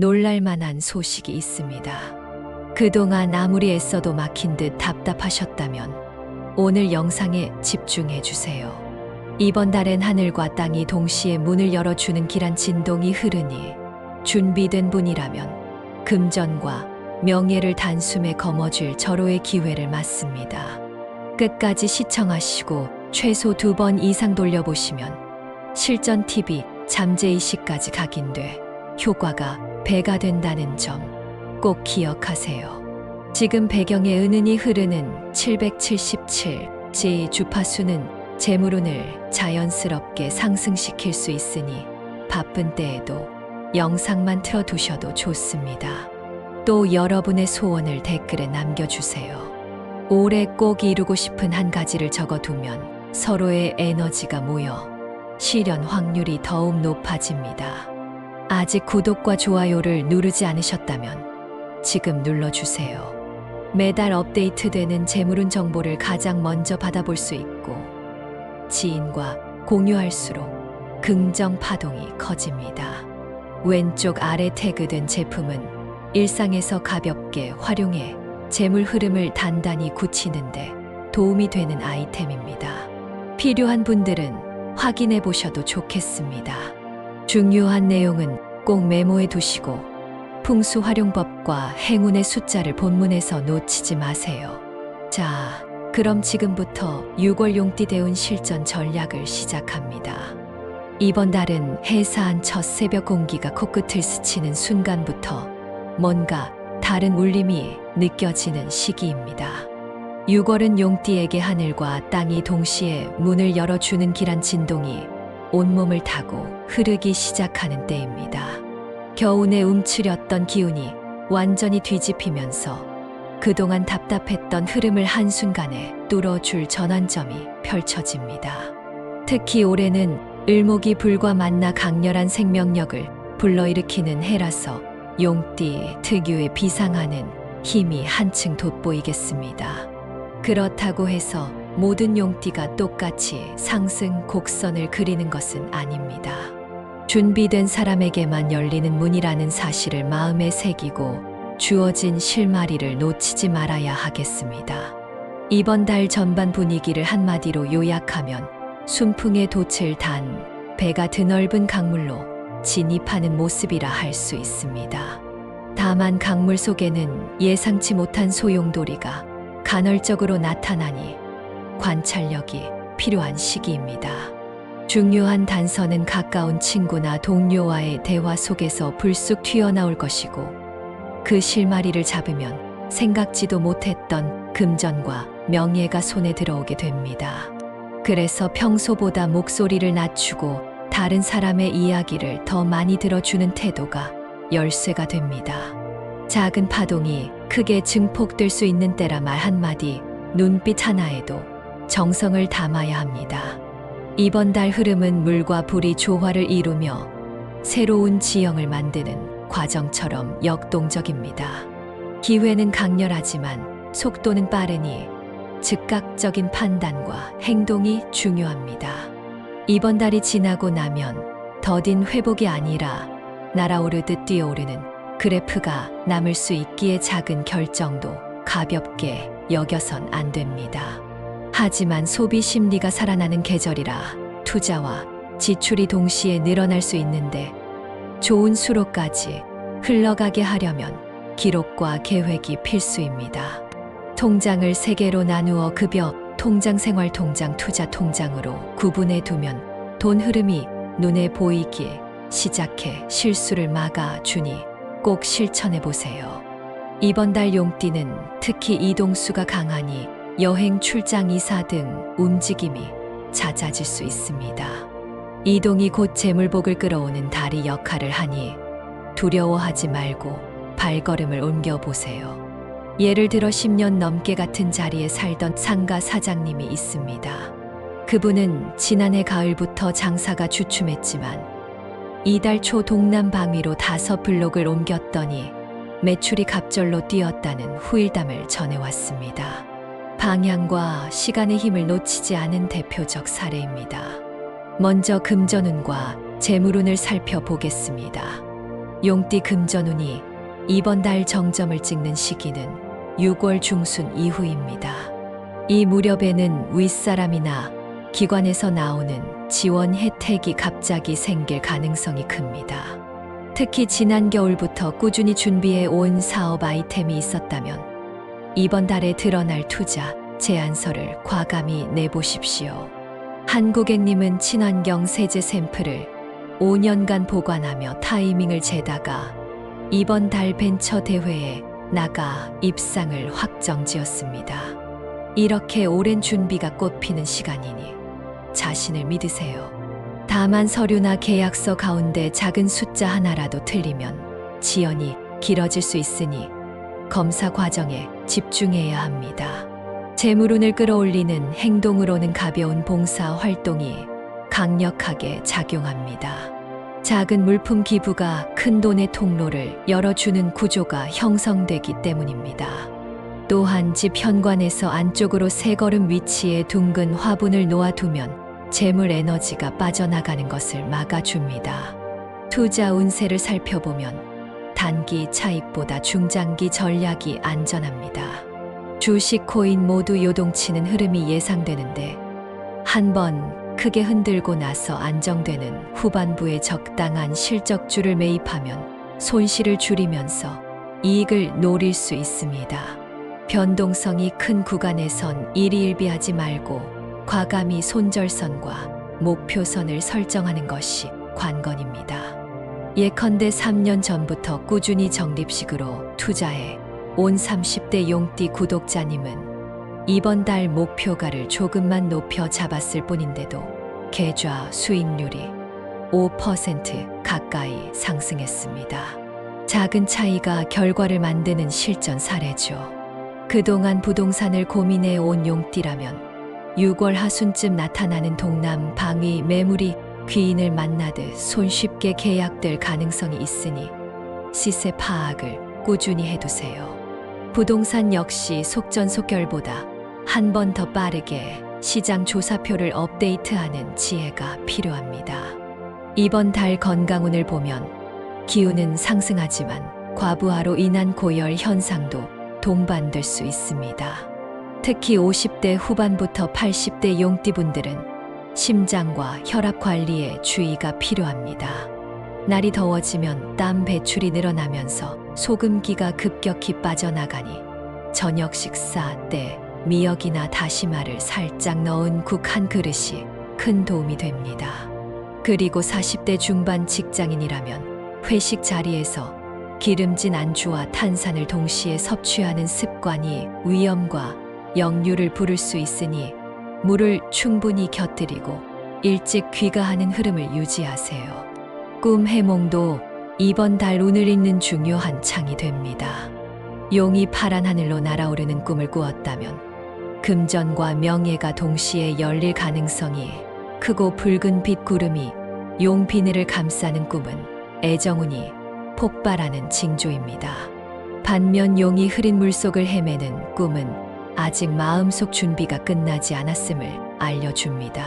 놀랄만한 소식이 있습니다. 그동안 아무리 애써도 막힌 듯 답답하셨다면 오늘 영상에 집중해 주세요. 이번 달엔 하늘과 땅이 동시에 문을 열어주는 길한 진동이 흐르니 준비된 분이라면 금전과 명예를 단숨에 거머쥘 절호의 기회를 맞습니다. 끝까지 시청하시고 최소 두 번 이상 돌려보시면 실전 TV 잠재의식까지 각인돼 효과가 배가 된다는 점 꼭 기억하세요. 지금 배경에 은은히 흐르는 777G 주파수는 재물운을 자연스럽게 상승시킬 수 있으니 바쁜 때에도 영상만 틀어두셔도 좋습니다. 또 여러분의 소원을 댓글에 남겨주세요. 올해 꼭 이루고 싶은 한 가지를 적어두면 서로의 에너지가 모여 실현 확률이 더욱 높아집니다. 아직 구독과 좋아요를 누르지 않으셨다면 지금 눌러주세요. 매달 업데이트되는 재물운 정보를 가장 먼저 받아볼 수 있고 지인과 공유할수록 긍정 파동이 커집니다. 왼쪽 아래 태그된 제품은 일상에서 가볍게 활용해 재물 흐름을 단단히 굳히는데 도움이 되는 아이템입니다. 필요한 분들은 확인해 보셔도 좋겠습니다. 중요한 내용은 꼭 메모해 두시고 풍수 활용법과 행운의 숫자를 본문에서 놓치지 마세요. 자, 그럼 지금부터 6월 용띠 대운 실전 전략을 시작합니다. 이번 달은 해사한 첫 새벽 공기가 코끝을 스치는 순간부터 뭔가 다른 울림이 느껴지는 시기입니다. 6월은 용띠에게 하늘과 땅이 동시에 문을 열어주는 길한 진동이 온몸을 타고 흐르기 시작하는 때입니다. 겨우내 움츠렸던 기운이 완전히 뒤집히면서 그동안 답답했던 흐름을 한순간에 뚫어줄 전환점이 펼쳐집니다. 특히 올해는 을목이 불과 만나 강렬한 생명력을 불러일으키는 해라서 용띠 특유의 비상하는 힘이 한층 돋보이겠습니다. 그렇다고 해서 모든 용띠가 똑같이 상승 곡선을 그리는 것은 아닙니다. 준비된 사람에게만 열리는 문이라는 사실을 마음에 새기고 주어진 실마리를 놓치지 말아야 하겠습니다. 이번 달 전반 분위기를 한마디로 요약하면 순풍의 돛을 단 배가 드넓은 강물로 진입하는 모습이라 할 수 있습니다. 다만 강물 속에는 예상치 못한 소용돌이가 간헐적으로 나타나니 관찰력이 필요한 시기입니다. 중요한 단서는 가까운 친구나 동료와의 대화 속에서 불쑥 튀어나올 것이고 그 실마리를 잡으면 생각지도 못했던 금전과 명예가 손에 들어오게 됩니다. 그래서 평소보다 목소리를 낮추고 다른 사람의 이야기를 더 많이 들어주는 태도가 열쇠가 됩니다. 작은 파동이 크게 증폭될 수 있는 때라 말 한마디, 눈빛 하나에도 정성을 담아야 합니다. 이번 달 흐름은 물과 불이 조화를 이루며 새로운 지형을 만드는 과정처럼 역동적입니다. 기회는 강렬하지만 속도는 빠르니 즉각적인 판단과 행동이 중요합니다. 이번 달이 지나고 나면 더딘 회복이 아니라 날아오르듯 뛰어오르는 그래프가 남을 수 있기에 작은 결정도 가볍게 여겨선 안 됩니다. 하지만 소비 심리가 살아나는 계절이라 투자와 지출이 동시에 늘어날 수 있는데 좋은 수로까지 흘러가게 하려면 기록과 계획이 필수입니다. 통장을 세 개로 나누어 급여, 통장 생활 통장, 투자 통장으로 구분해 두면 돈 흐름이 눈에 보이기 시작해 실수를 막아 주니 꼭 실천해 보세요. 이번 달 용띠는 특히 이동수가 강하니 여행, 출장, 이사 등 움직임이 잦아질 수 있습니다. 이동이 곧 재물복을 끌어오는 달이 역할을 하니 두려워하지 말고 발걸음을 옮겨 보세요. 예를 들어 10년 넘게 같은 자리에 살던 상가 사장님이 있습니다. 그분은 지난해 가을부터 장사가 주춤했지만 이달 초 동남 방위로 다섯 블록을 옮겼더니 매출이 갑절로 뛰었다는 후일담을 전해왔습니다. 방향과 시간의 힘을 놓치지 않은 대표적 사례입니다. 먼저 금전운과 재물운을 살펴보겠습니다. 용띠 금전운이 이번 달 정점을 찍는 시기는 6월 중순 이후입니다. 이 무렵에는 윗사람이나 기관에서 나오는 지원 혜택이 갑자기 생길 가능성이 큽니다. 특히 지난 겨울부터 꾸준히 준비해 온 사업 아이템이 있었다면 이번 달에 드러날 투자 제안서를 과감히 내보십시오. 한 고객님은 친환경 세제 샘플을 5년간 보관하며 타이밍을 재다가 이번 달 벤처 대회에 나가 입상을 확정 지었습니다. 이렇게 오랜 준비가 꽃피는 시간이니 자신을 믿으세요. 다만 서류나 계약서 가운데 작은 숫자 하나라도 틀리면 지연이 길어질 수 있으니 검사 과정에 집중해야 합니다. 재물운을 끌어올리는 행동으로는 가벼운 봉사 활동이 강력하게 작용합니다. 작은 물품 기부가 큰 돈의 통로를 열어주는 구조가 형성되기 때문입니다. 또한 집 현관에서 안쪽으로 세 걸음 위치에 둥근 화분을 놓아두면 재물 에너지가 빠져나가는 것을 막아줍니다. 투자 운세를 살펴보면 단기 차익보다 중장기 전략이 안전합니다. 주식, 코인 모두 요동치는 흐름이 예상되는데 한 번 크게 흔들고 나서 안정되는 후반부에 적당한 실적주를 매입하면 손실을 줄이면서 이익을 노릴 수 있습니다. 변동성이 큰 구간에선 일희일비하지 말고 과감히 손절선과 목표선을 설정하는 것이 관건입니다. 예컨대 3년 전부터 꾸준히 적립식으로 투자해 온 30대 용띠 구독자님은 이번 달 목표가를 조금만 높여 잡았을 뿐인데도 계좌 수익률이 5% 가까이 상승했습니다. 작은 차이가 결과를 만드는 실전 사례죠. 그동안 부동산을 고민해 온 용띠라면 6월 하순쯤 나타나는 동남 방위 매물이 귀인을 만나듯 손쉽게 계약될 가능성이 있으니 시세 파악을 꾸준히 해두세요. 부동산 역시 속전속결보다 한 번 더 빠르게 시장 조사표를 업데이트하는 지혜가 필요합니다. 이번 달 건강운을 보면 기운은 상승하지만 과부하로 인한 고열 현상도 동반될 수 있습니다. 특히 50대 후반부터 80대 용띠분들은 심장과 혈압 관리에 주의가 필요합니다. 날이 더워지면 땀 배출이 늘어나면서 소금기가 급격히 빠져나가니 저녁 식사 때 미역이나 다시마를 살짝 넣은 국 한 그릇이 큰 도움이 됩니다. 그리고 40대 중반 직장인이라면 회식 자리에서 기름진 안주와 탄산을 동시에 섭취하는 습관이 위염과 역류를 부를 수 있으니 물을 충분히 곁들이고 일찍 귀가하는 흐름을 유지하세요. 꿈 해몽도 이번 달 운을 잇는 중요한 창이 됩니다. 용이 파란 하늘로 날아오르는 꿈을 꾸었다면 금전과 명예가 동시에 열릴 가능성이 크고 붉은 빛 구름이 용 비늘을 감싸는 꿈은 애정운이 폭발하는 징조입니다. 반면 용이 흐린 물속을 헤매는 꿈은 아직 마음속 준비가 끝나지 않았음을 알려줍니다.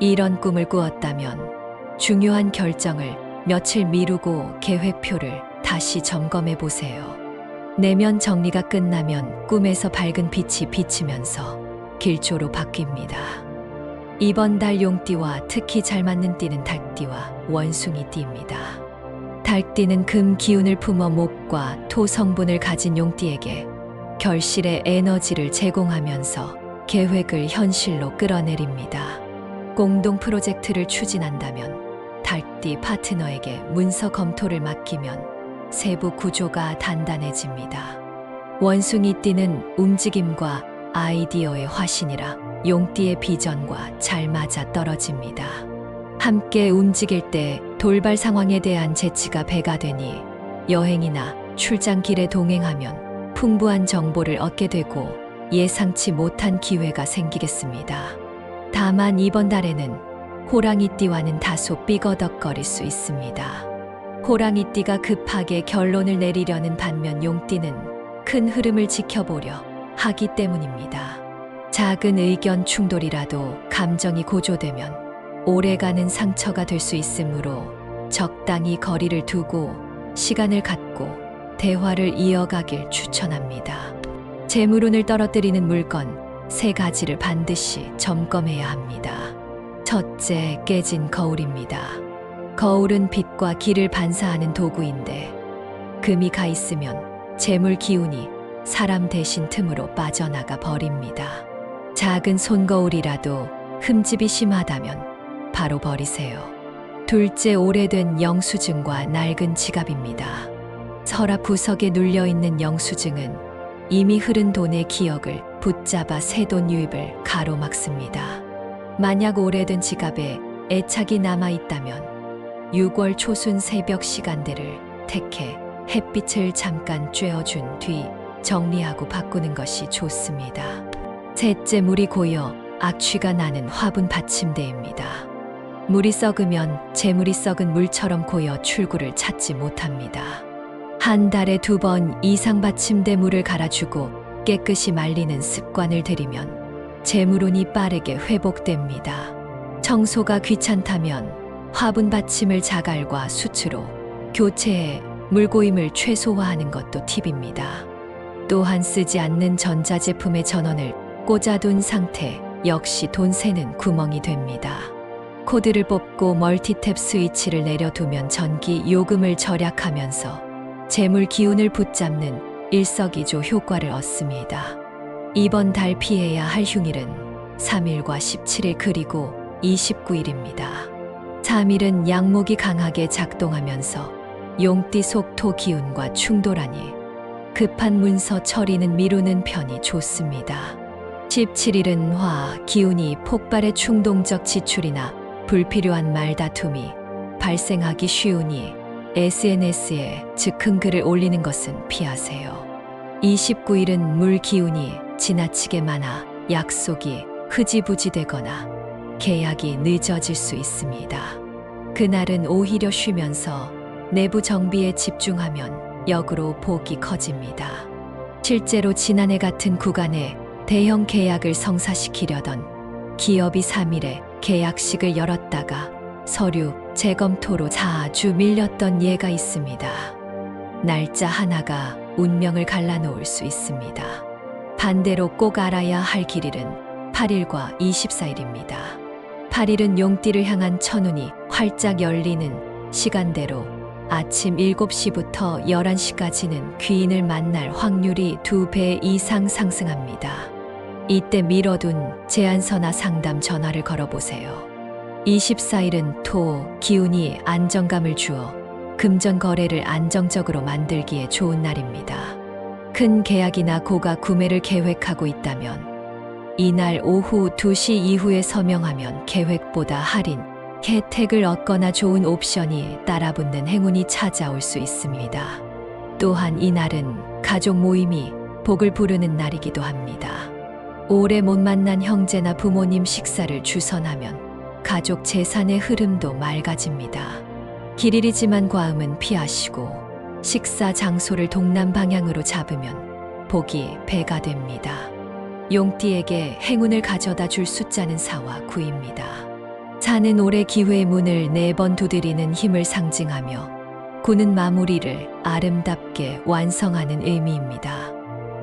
이런 꿈을 꾸었다면 중요한 결정을 며칠 미루고 계획표를 다시 점검해 보세요. 내면 정리가 끝나면 꿈에서 밝은 빛이 비치면서 길조로 바뀝니다. 이번 달 용띠와 특히 잘 맞는 띠는 닭띠와 원숭이 띠입니다. 닭띠는 금 기운을 품어 목과 토 성분을 가진 용띠에게 결실의 에너지를 제공하면서 계획을 현실로 끌어내립니다. 공동 프로젝트를 추진한다면 달띠 파트너에게 문서 검토를 맡기면 세부 구조가 단단해집니다. 원숭이 띠는 움직임과 아이디어의 화신이라 용띠의 비전과 잘 맞아 떨어집니다. 함께 움직일 때 돌발 상황에 대한 재치가 배가 되니 여행이나 출장 길에 동행하면 풍부한 정보를 얻게 되고 예상치 못한 기회가 생기겠습니다. 다만 이번 달에는 호랑이띠와는 다소 삐거덕거릴 수 있습니다. 호랑이띠가 급하게 결론을 내리려는 반면 용띠는 큰 흐름을 지켜보려 하기 때문입니다. 작은 의견 충돌이라도 감정이 고조되면 오래가는 상처가 될 수 있으므로 적당히 거리를 두고 시간을 갖고 대화를 이어가길 추천합니다. 재물운을 떨어뜨리는 물건 세 가지를 반드시 점검해야 합니다. 첫째, 깨진 거울입니다. 거울은 빛과 길을 반사하는 도구인데 금이 가 있으면 재물 기운이 사람 대신 틈으로 빠져나가 버립니다. 작은 손거울이라도 흠집이 심하다면 바로 버리세요. 둘째, 오래된 영수증과 낡은 지갑입니다. 서랍 구석에 눌려 있는 영수증은 이미 흐른 돈의 기억을 붙잡아 새 돈 유입을 가로막습니다. 만약 오래된 지갑에 애착이 남아 있다면 6월 초순 새벽 시간대를 택해 햇빛을 잠깐 쬐어준 뒤 정리하고 바꾸는 것이 좋습니다. 셋째 물이 고여 악취가 나는 화분 받침대입니다. 물이 썩으면 재물이 썩은 물처럼 고여 출구를 찾지 못합니다. 한 달에 두 번 이상 받침대 물을 갈아주고 깨끗이 말리는 습관을 들이면 재물운이 빠르게 회복됩니다. 청소가 귀찮다면 화분 받침을 자갈과 수치로 교체해 물고임을 최소화하는 것도 팁입니다. 또한 쓰지 않는 전자제품의 전원을 꽂아둔 상태 역시 돈 새는 구멍이 됩니다. 코드를 뽑고 멀티탭 스위치를 내려두면 전기 요금을 절약하면서 재물 기운을 붙잡는 일석이조 효과를 얻습니다. 이번 달 피해야 할 휴일은 3일과 17일 그리고 29일입니다. 3일은 양목이 강하게 작동하면서 용띠 속토 기운과 충돌하니 급한 문서 처리는 미루는 편이 좋습니다. 17일은 화 기운이 폭발의 충동적 지출이나 불필요한 말다툼이 발생하기 쉬우니 SNS에 즉흥 글을 올리는 것은 피하세요. 29일은 물 기운이 지나치게 많아 약속이 흐지부지 되거나 계약이 늦어질 수 있습니다. 그날은 오히려 쉬면서 내부 정비에 집중하면 역으로 복이 커집니다. 실제로 지난해 같은 구간에 대형 계약을 성사시키려던 기업이 3일에 계약식을 열었다가 서류 재검토로 4주 밀렸던 예가 있습니다. 날짜 하나가 운명을 갈라놓을 수 있습니다. 반대로 꼭 알아야 할 길일은 8일과 24일입니다. 8일은 용띠를 향한 천운이 활짝 열리는 시간대로 아침 7시부터 11시까지는 귀인을 만날 확률이 2배 이상 상승합니다. 이때 미뤄둔 제안서나 상담 전화를 걸어보세요. 24일은 토, 기운이 안정감을 주어 금전 거래를 안정적으로 만들기에 좋은 날입니다. 큰 계약이나 고가 구매를 계획하고 있다면 이날 오후 2시 이후에 서명하면 계획보다 할인, 혜택을 얻거나 좋은 옵션이 따라붙는 행운이 찾아올 수 있습니다. 또한 이날은 가족 모임이 복을 부르는 날이기도 합니다. 오래 못 만난 형제나 부모님 식사를 주선하면 가족 재산의 흐름도 맑아집니다. 길일이지만 과음은 피하시고 식사 장소를 동남 방향으로 잡으면 복이 배가 됩니다. 용띠에게 행운을 가져다 줄 숫자는 4와 9입니다. 사는 올해 기회의 문을 네 번 두드리는 힘을 상징하며 구는 마무리를 아름답게 완성하는 의미입니다.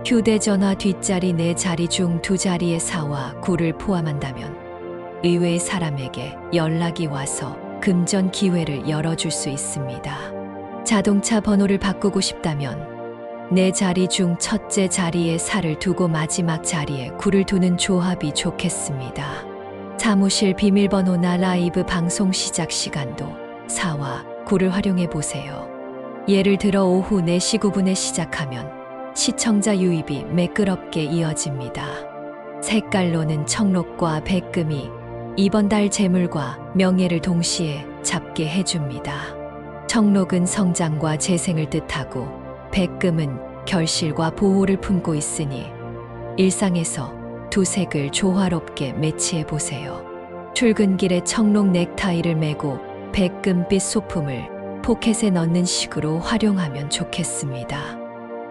휴대전화 뒷자리 네 자리 중 두 자리의 4와 9를 포함한다면 의외의 사람에게 연락이 와서 금전 기회를 열어줄 수 있습니다. 자동차 번호를 바꾸고 싶다면 네 자리 중 첫째 자리에 살을 두고 마지막 자리에 구를 두는 조합이 좋겠습니다. 사무실 비밀번호나 라이브 방송 시작 시간도 4와 9를 활용해 보세요. 예를 들어 오후 4시 9분에 시작하면 시청자 유입이 매끄럽게 이어집니다. 색깔로는 청록과 백금이 이번 달 재물과 명예를 동시에 잡게 해줍니다. 청록은 성장과 재생을 뜻하고 백금은 결실과 보호를 품고 있으니 일상에서 두 색을 조화롭게 매치해 보세요. 출근길에 청록 넥타이를 메고 백금빛 소품을 포켓에 넣는 식으로 활용하면 좋겠습니다.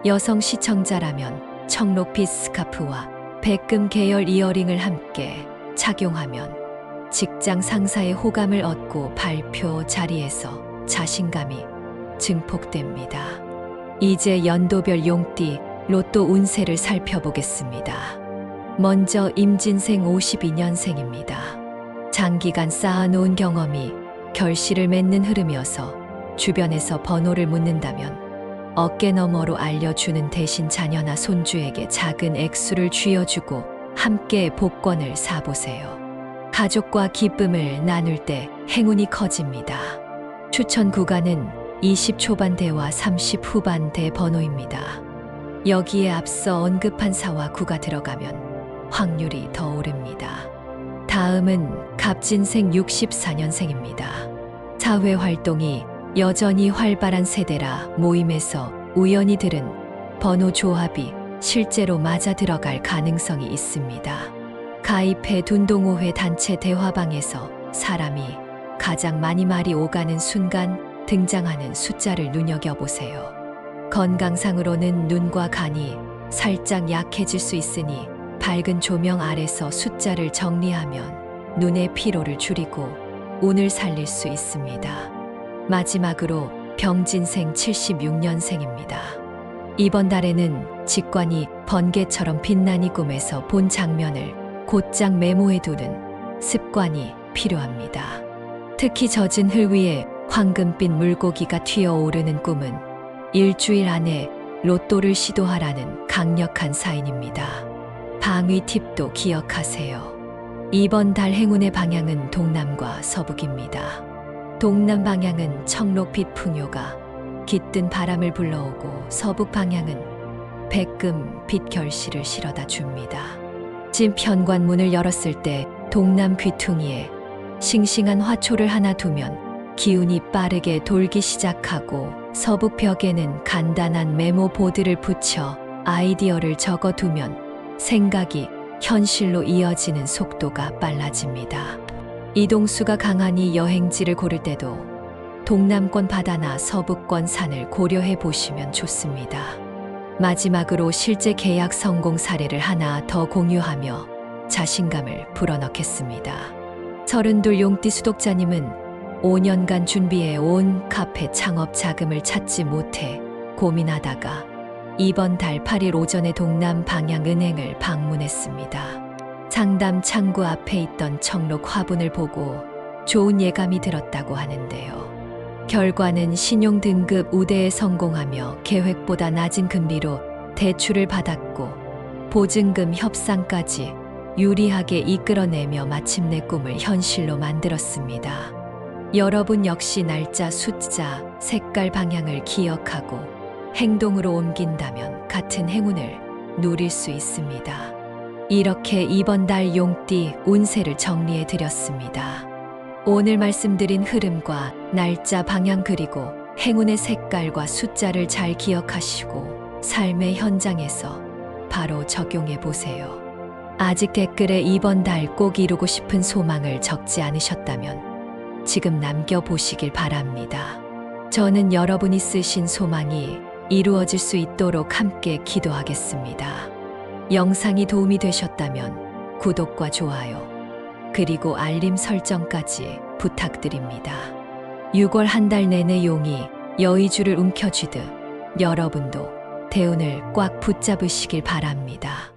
여성 시청자라면 청록빛 스카프와 백금 계열 이어링을 함께 착용하면 직장 상사의 호감을 얻고 발표 자리에서 자신감이 증폭됩니다. 이제 연도별 용띠 로또 운세를 살펴보겠습니다. 먼저 임진생 52년생입니다. 장기간 쌓아놓은 경험이 결실을 맺는 흐름이어서 주변에서 번호를 묻는다면 어깨 너머로 알려주는 대신 자녀나 손주에게 작은 액수를 쥐어주고 함께 복권을 사보세요. 가족과 기쁨을 나눌 때 행운이 커집니다. 추천 구간은 20 초반대와 30 후반대 번호입니다. 여기에 앞서 언급한 사와 구가 들어가면 확률이 더 오릅니다. 다음은 갑진생 64년생입니다. 사회 활동이 여전히 활발한 세대라 모임에서 우연히 들은 번호 조합이 실제로 맞아 들어갈 가능성이 있습니다. 가입해 둔동호회 단체 대화방에서 사람이 가장 많이 말이 오가는 순간 등장하는 숫자를 눈여겨보세요. 건강상으로는 눈과 간이 살짝 약해질 수 있으니 밝은 조명 아래서 숫자를 정리하면 눈의 피로를 줄이고 운을 살릴 수 있습니다. 마지막으로 병진생 76년생입니다. 이번 달에는 직관이 번개처럼 빛나니 꿈에서 본 장면을 곧장 메모해 두는 습관이 필요합니다. 특히 젖은 흘 위에 황금빛 물고기가 튀어오르는 꿈은 일주일 안에 로또를 시도하라는 강력한 사인입니다. 방위 팁도 기억하세요. 이번 달 행운의 방향은 동남과 서북입니다. 동남 방향은 청록빛 풍요가 깃든 바람을 불러오고 서북 방향은 백금 빛 결실을 실어다 줍니다. 집 현관문을 열었을 때 동남 귀퉁이에 싱싱한 화초를 하나 두면 기운이 빠르게 돌기 시작하고 서북 벽에는 간단한 메모 보드를 붙여 아이디어를 적어두면 생각이 현실로 이어지는 속도가 빨라집니다. 이동수가 강하니 여행지를 고를 때도 동남권 바다나 서북권 산을 고려해 보시면 좋습니다. 마지막으로 실제 계약 성공 사례를 하나 더 공유하며 자신감을 불어넣겠습니다. 서른둘 용띠 수독자님은 5년간 준비해 온 카페 창업 자금을 찾지 못해 고민하다가 이번 달 8일 오전에 동남 방향 은행을 방문했습니다. 상담 창구 앞에 있던 청록 화분을 보고 좋은 예감이 들었다고 하는데요. 결과는 신용 등급 우대에 성공하며 계획보다 낮은 금리로 대출을 받았고 보증금 협상까지 유리하게 이끌어내며 마침내 꿈을 현실로 만들었습니다. 여러분 역시 날짜, 숫자, 색깔 방향을 기억하고 행동으로 옮긴다면 같은 행운을 누릴 수 있습니다. 이렇게 이번 달 용띠 운세를 정리해 드렸습니다. 오늘 말씀드린 흐름과 날짜 방향 그리고 행운의 색깔과 숫자를 잘 기억하시고 삶의 현장에서 바로 적용해 보세요. 아직 댓글에 이번 달 꼭 이루고 싶은 소망을 적지 않으셨다면 지금 남겨보시길 바랍니다. 저는 여러분이 쓰신 소망이 이루어질 수 있도록 함께 기도하겠습니다. 영상이 도움이 되셨다면 구독과 좋아요, 그리고 알림 설정까지 부탁드립니다. 6월 한 달 내내 용이 여의주를 움켜쥐듯 여러분도 대운을 꽉 붙잡으시길 바랍니다.